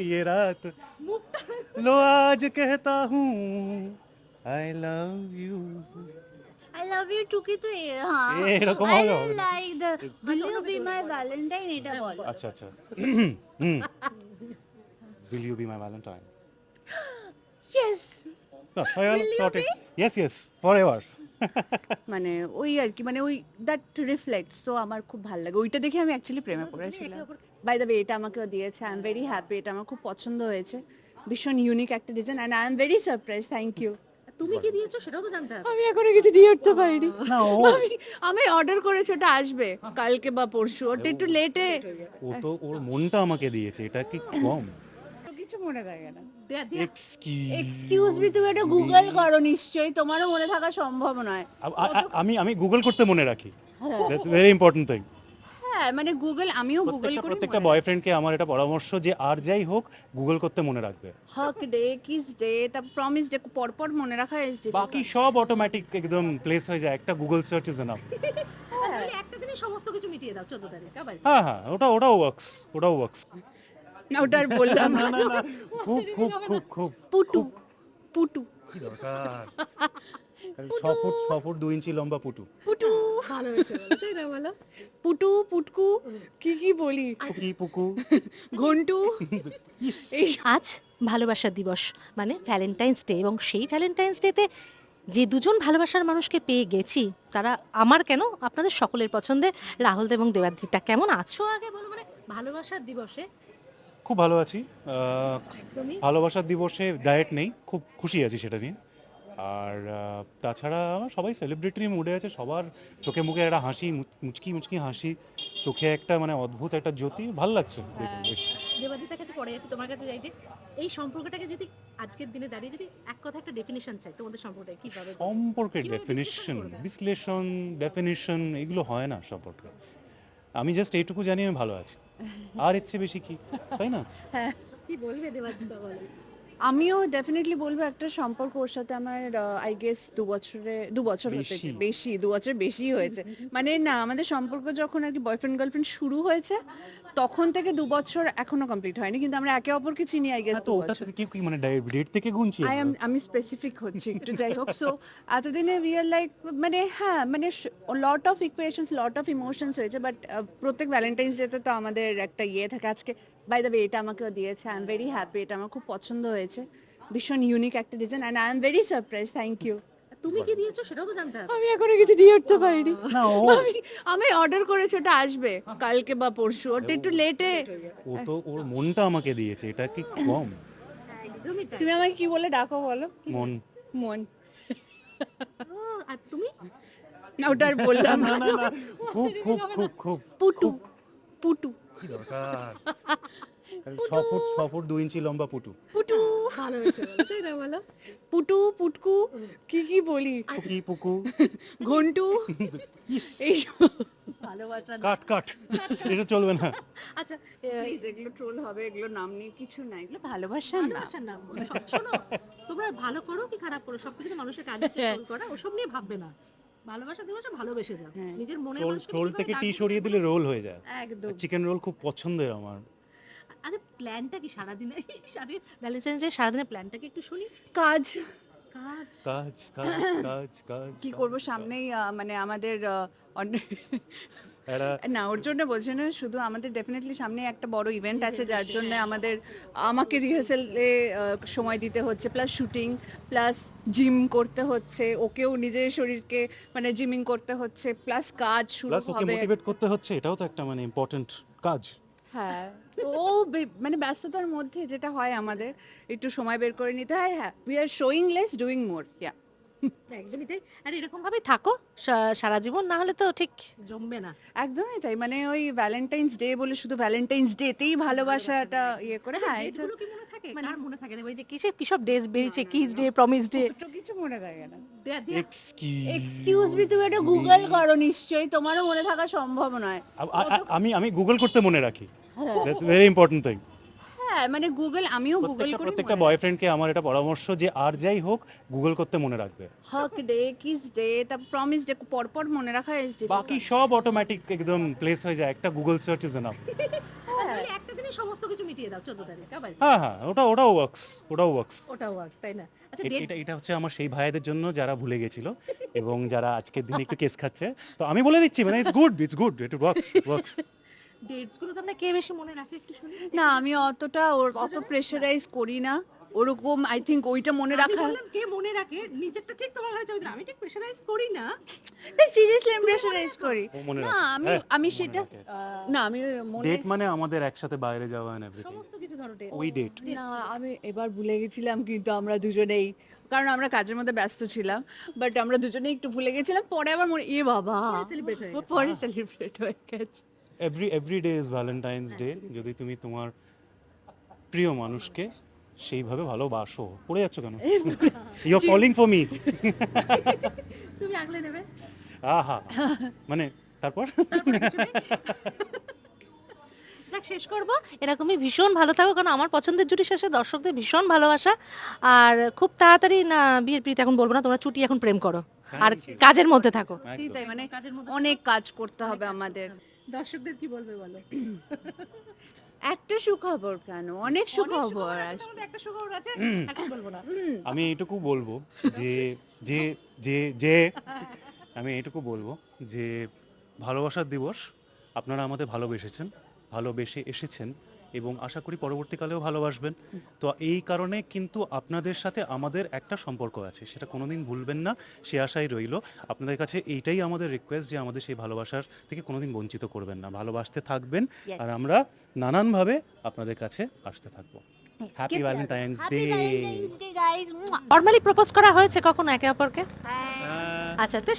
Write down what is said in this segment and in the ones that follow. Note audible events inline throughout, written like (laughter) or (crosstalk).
ये रात लो आज कहता हूँ I love you I love you টুকি তো এ- হ্যাঁ এরকম আই হবে হবে না। Like the will you be my Valentine এটা বল আচ্ছা আচ্ছা Will you be my Valentine? Yes No, I am Will you sorted. Yes, yes, forever. মানে ওই আর কি মানে ওই দ্যাট রিফ্লেক্টস তো আমার খুব ভালো লাগে ওইটা দেখে আমি অ্যাকচুয়ালি প্রেমে পড়েছিলাম বাই দ্য ওয়ে এটা আমাকেও দিয়েছে। আই এম ভেরি হ্যাপি এটা আমার খুব পছন্দ হয়েছে। ভীষণ ইউনিক একটা design and I am very surprise thank you তুমি কি দিয়েছ? সেটাও তো জানতে হবে। আমি এখনও কিছু দিয়ে উঠতে পারিনি। না ও আমি আমি অর্ডার করেছি ওটা আসবে কালকে বা পরশু। ওটা একটু লেটে ও তো ওর মনটা আমাকে দিয়েছে। এটা কি কম? কিছু মনে থাকে না। এক্সকিউজ এক্সকিউজ মি তুমি এটা গুগল করো নিশ্চয়ই। তোমারও মনে থাকা সম্ভব নয়। আমি আমি গুগল করতে মনে রাখি। হ্যাঁ। দ্যাটস ভেরি ইম্পর্টেন্ট থিং হ্যাঁ মানে গুগল আমিও গুগল প্রত্যেকটা করি প্রত্যেকটা বয়ফ্রেন্ডকে আমার এটা পরামর্শ যে আর যাই হোক গুগল করতে মনে রাখবে। হক ডে কিস ডে তারপর প্রমিস ডে পরপর মনে রাখা ইজ বাকি সব অটোমেটিক একদম প্লেস হয়ে যায়। একটা গুগল সার্চ ইজ এনাফ একটা দিনে সমস্ত কিছু মিটিয়ে দাও চোদ্দ তারিখ আবার। হ্যাঁ হ্যাঁ ওটা ওটাও ওয়ার্কস ওটাও ওয়ার্কস না ওটা আর বললাম না। খুব খুব খুব। পুটু পুটু। কি দরকার? (laughs) ছ ফুট ছ ফুট দু ইঞ্চি লম্বা পুটু। পুটু। পুটু পুটকু কি কি বলি? পুকি পুকু। ঘন্টু। (laughs) এই আজ ভালোবাসার দিবস মানে ভ্যালেন্টাইন্স ডে এবং সেই ভ্যালেন্টাইন্স ডেতে যে দুজন ভালোবাসার মানুষকে পেয়ে গেছি তারা আমার কেন? আপনাদের সকলের পছন্দের রাহুল এবং দেবাদ্রিতা। কেমন আছো আগে বলো? মানে ভালোবাসার দিবসে। খুব ভালো আছি। আহ, ভালোবাসার দিবসে ডায়েট নেই খুব খুশি আছি সেটা নিয়ে। আর তাছাড়া সবাই সেলিব্রিটি মুডে আছে সবার চোখে মুখে একটা হাসি মুচকি মুচকি হাসি চোখে একটা মানে অদ্ভুত একটা জ্যোতি ভালো লাগছে দেবাদিতার কাছে পড়ে যাচ্ছে তোমার কাছে যাই যে এই সম্পর্কটাকে যদি আজকের দিনে দাঁড়িয়ে যদি এক কথা একটা ডেফিনেশন চাই তোমাদের সম্পর্কটা কীভাবে? সম্পর্কের ডেফিনিশন বিশ্লেষণ? ডেফিনিশন এগুলো হয় না সম্পর্কে। আমি জাস্ট এইটুকু জানি আমি ভালো আছি। (laughs) আর ইচ্ছে বেশি কি? তাই না? কি বলবে দেবাদিতা বলো? আমিও ডেফিনেটলি বলব একটা সম্পর্ক ওর সাথে আমার আই গেস দু বছরে দু বছর হতে বেশি। দু বছর বেশি হয়েছে। মানে না আমাদের সম্পর্ক যখন আর কি বয়ফ্রেন্ড গার্লফ্রেন্ড শুরু হয়েছে তখন থেকে দু বছর এখনও কমপ্লিট হয়নি কিন্তু আমরা একে অপরকে চিনি আই গেস হ্যাঁ, তো ওটা থেকে কি কি মানে ডেট থেকে গুনছি আই এম আমি স্পেসিফিক হচ্ছি একটু যাই হোক। সো এতদিনে রিয়েল লাইক মানে হ্যাঁ মানে lot of equations lot of emotions হয়েছে বাট প্রত্যেক ভ্যালেন্টাইন্স ডেতে তো আমাদের একটা ইয়ে থাকে। আজকে বাই দ্য ওয়ে এটা আমাকেও দিয়েছে। আই এম ভেরি হ্যাপি এটা আমার খুব পছন্দ হয়েছে। ভীষণ ইউনিক একটা design and I am very surprise thank you তুমি কি দিয়েছ সেটাও তো জানতে হবে। আমি এখনও কিছু দিয়ে উঠতে পারিনি। না আমি আমি অর্ডার করেছি ওটা আসবে। কালকে বা পরশু। ওটা একটু লেটে ও তো ওর মনটা আমাকে দিয়েছে। এটা কি কম? তুমি আমাকে কি বলে ডাকো বলো। মন। মন। আর তুমি? না ওটা আর বললাম না। খুব খুব খুব খুব। পুটু। পুটু। কি দরকার? ছ ফুট ছ ফুট দু ইঞ্চি লম্বা পুটু। পুটু। তাই না বলো? পুটু পুটকু কি কি বলি? পুকি পুকু। ঘন্টু। এই ভালোবাসা কাট কাট। এটা চলবে না। আচ্ছা এগুলো ট্রোল হবে এগুলো নাম নিয়ে কিছু না এগুলো ভালোবাসার নাম। শোনো তোমরা ভালো করো কি খারাপ করো? সবকিছু মানুষের কাজে (laughs) ট্রোল করা ওসব নিয়ে ভাববে না। ভালোবাসা দিবসে ভালোবেসে যাও। হ্যাঁ। নিজের মনে ট্রোল থেকে টি সরিয়ে দিলে রোল হয়ে যায়। একদম। চিকেন রোল খুব পছন্দের আমার। আরে প্ল্যানটা কি সারাদিনে? (laughs) সারাদিন ভ্যালেন্টাইন্স ডে সারাদিনের প্ল্যানটা কি একটু শুনি? কাজ। কাজ। কাজ কাজ কাজ কি করব সামনেই আহ, মানে আমাদের আহ, অন্য- এরা না ওর জন্য বলছি না শুধু আমাদের ডেফিনেটলি সামনে একটা বড় ইভেন্ট আছে যার জন্য আমাদের আমাকে রিহার্সালে সময় দিতে হচ্ছে প্লাস শুটিং প্লাস জিম করতে হচ্ছে ওকেও নিজের শরীরকে মানে জিমিং করতে হচ্ছে প্লাস কাজ শুরু প্লাস ওকে হবে। মোটিভেট করতে হচ্ছে এটাও তো একটা মানে ইম্পর্টেন্ট কাজ। হ্যাঁ তো ও মানে ব্যস্ততার মধ্যে যেটা হয় আমাদের একটু সময় বের করে নিতে হয় হ্যাঁ we are showing less doing more yeah একদমই তাই। আর এরকম ভাবে থাকো সারা জীবন না হলে তো ঠিক জমবে না। একদমই তাই। মানে ওই ভ্যালেন্টাইন্স ডে বলে শুধু ভ্যালেন্টাইন্স ডেতেই ভালোবাসাটা ইয়ে করে। হ্যাঁ a- ডেটগুলো কি মনে থাকে? মানে- মনে থাকে? ওই যে কিসে কিসব ডেজ বেরিয়েছে? কিস ডে প্রমিস ডে তো কিছু মনে থাকে না। এক্সকিউজ এক্সকিউজ মি তুমি এটা গুগল করো নিশ্চয়ই। তোমারও মনে থাকা সম্ভব নয়। আমি আমি গুগল করতে মনে রাখি। হ্যাঁ। দ্যাটস ভেরি ইম্পর্টেন্ট থিং হ্যাঁ মানে গুগল আমিও গুগল প্রত্যেকটা করি প্রত্যেকটা বয়ফ্রেন্ডকে আমার এটা পরামর্শ যে আর যাই হোক গুগল করতে মনে রাখবে। হক ডে কিস ডে তারপর প্রমিস ডে পরপর মনে রাখা ইজ বাকি সব অটোমেটিক একদম প্লেস হয়ে যায়। একটা গুগল সার্চ ইজ এনাফ একটা দিনে সমস্ত কিছু মিটিয়ে দাও চোদ্দ তারিখ আবার হ্যাঁ হ্যাঁ ওটা ওটাও ওয়ার্কস ওটাও ওয়ার্কস ওটাও ওয়ার্ক তাই না? আচ্ছা এটা এটা হচ্ছে আমার সেই ভাইদের জন্য যারা ভুলে গেছিল এবং যারা আজকের দিনে একটু কেস খাচ্ছে। তো আমি বলে দিচ্ছি মানে it's good it's good it works works ডেটসগুলো কে বেশি মনে রাখে একটু শুনি? না আমি অতটা ওর অত প্রেশারাইজ করি না। ওরকম আই থিঙ্ক ওইটা মনে রাখা কে মনে রাখে নিজেরটা ঠিক তোমার ঘরে আমি ঠিক প্রেশারাইজ করি না। সিরিয়াসলি আমি প্রেশারাইজ করি। না আমি হ্যাঁ, আমি সেটা না আমি মনে ডেট মানে আমাদের একসাথে বাইরে যাওয়া এন্ড এভরিথিং সমস্ত কিছু ধরো ডেট ওই ডেট না আমি এবার ভুলে গেছিলাম কিন্তু আমরা দুজনেই কারণ আমরা কাজের মধ্যে ব্যস্ত ছিলাম বাট আমরা দুজনেই একটু ভুলে গেছিলাম পরে আবার মনে এ বাবা পরে সেলিব্রেট হয়ে গেছে। Every every day is Valentine's day যদি তুমি তোমার প্রিয় মানুষকে সেইভাবে ভালোবাসো। পড়ে যাচ্ছ কেন? You are falling for me তুমি আগলে নেবে। আহা। মানে তারপর? (laughs) শেষ করব। এরকমই ভীষণ ভালো থাকো কারণ আমার পছন্দের জুটি শেষে দর্শকদের ভীষণ ভালোবাসা। আর খুব তাড়াতাড়ি না বিয়ের প্রীতি এখন বলব না তোমরা ছুটি এখন প্রেম করো। আর কাজের মধ্যে থাকো। তাই মানে কাজের মধ্যে অনেক কাজ করতে হবে আমাদের। দর্শকদের কি বলবে বলো? একটা সুখবর কেন? অনেক সুখবর আসবে। আছে, একটা সুখবর আছে? এখন বলব না। আমি এইটুকু বলব যে যে যে যে আমি এইটুকু বলব যে ভালোবাসার দিবস আপনারা আমাদের ভালোবেসেছেন ভালোবেসে এসেছেন। এবং আশা করি পরবর্তীকালেও ভালোবাসবেন। তো এই কারণে কিন্তু আপনাদের সাথে আমাদের একটা সম্পর্ক আছে সেটা কোনোদিন ভুলবেন না সে আশাই রইল। আপনাদের কাছে এইটাই আমাদের রিকোয়েস্ট যে আমাদের সেই ভালোবাসার থেকে কোনোদিন বঞ্চিত করবেন না ভালোবাসতে থাকবেন আর আমরা নানানভাবে আপনাদের কাছে আসতে থাকব। Happy valentine's day day normally propose করা হয়েছে কখনো একে অপরকে? হ্যাঁ। আচ্ছা তো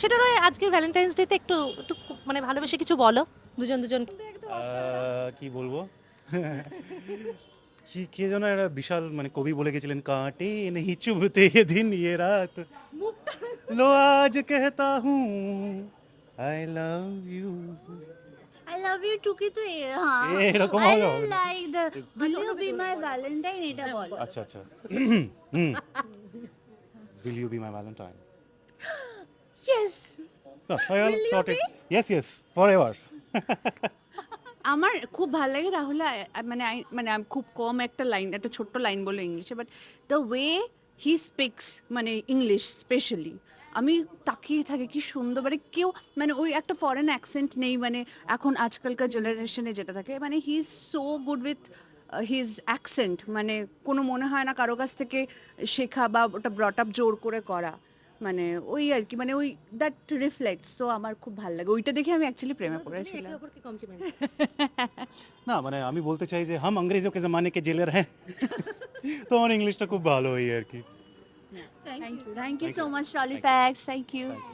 আজকের ভ্যালেন্টাইন্স ডেতে একটু একটু মানে ভালোবেসে কিছু বলো। দুজন দুজন। কি বলব? কি কে যেন একটা বিশাল মানে কবি বলে গেছিলেন কাঁটে नहीं चुभते ये दिन ये रात लो आज कहता हूँ I love you I love you টুকি তো এ- হ্যাঁ এরকম আই হবে হবে না। Like the will you be my Valentine এটা বল আচ্ছা আচ্ছা will you be my valentine yes no, I will sort it yes yes forever আমার খুব ভালো লাগে রাহুল মানে মানে খুব কম একটা লাইন, একটা ছোট্ট লাইন বলে ইংলিশে but the way he speaks মানে ইংলিশ স্পেশালি আমি তাকিয়ে থাকি কি সুন্দর মানে কেউ মানে ওই একটা ফরেন অ্যাকসেন্ট নেই মানে এখন আজকালকার জেনারেশনে যেটা থাকে মানে he is so good with his accent মানে কোনো মনে হয় না কারও কাছ থেকে শেখা বা ওটা ব্রট আপ জোর করে করা। মানে ওই আর কি মানে ওই দ্যাট রিফ্লেক্টস তো আমার খুব ভালো লাগে ওইটা দেখে আমি অ্যাকচুয়ালি প্রেমে পড়েছিলাম একে (laughs) অপরকে কমপ্লিমেন্ট না মানে আমি বলতে চাই যে হাম अंग्रेजों के जमाने के जेलर हैं তো আমার ইংলিশটা খুব ভালো এই আর কি Thank you. Thank you so much, Rolly Facts. Thank you. Thank you.